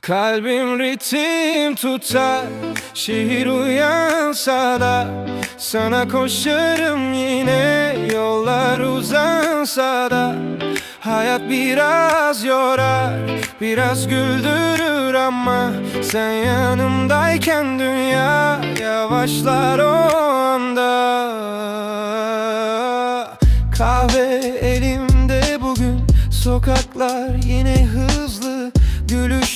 Kalbim ritim tutar Şehir uyansa da Sana koşarım yine. Yollar uzansa da Hayat biraz yorar Biraz güldürür ama Sen yanımdayken dünya Yavaşlar o anda. Kahve elimde bugün Sokaklar yine hızlı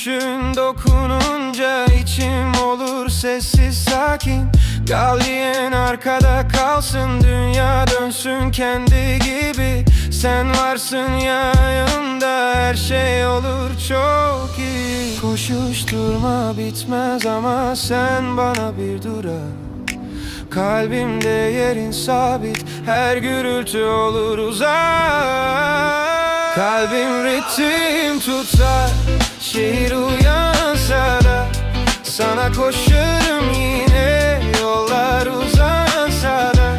Gülüşün dokununca içim olur sessiz sakin. Galyen arkada kalsın Dünya dönsün kendi gibi. Sen varsın yanımda Her şey olur çok iyi. Koşuşturma bitmez ama Sen bana bir durak Kalbimde yerin sabit Her gürültü olur uzak. Kalbim ritim tutar Şehir uyansa da Sana koşarım yine. Yollar uzansa da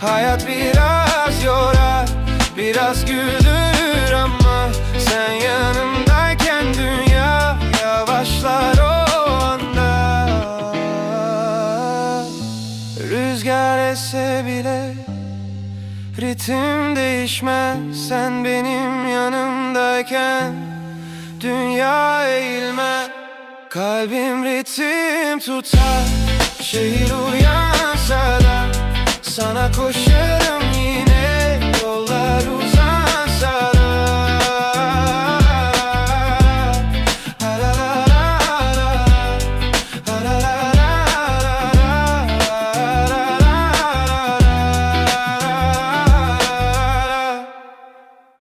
Hayat biraz yorar Biraz güldürür ama Sen yanımdayken dünya Yavaşlar o anda. Rüzgar esse bile Ritim değişmez. Sen benim yanımdayken Dünya eğilmez Kalbim ritim tutar. Şehir uyansa da Sana koşarım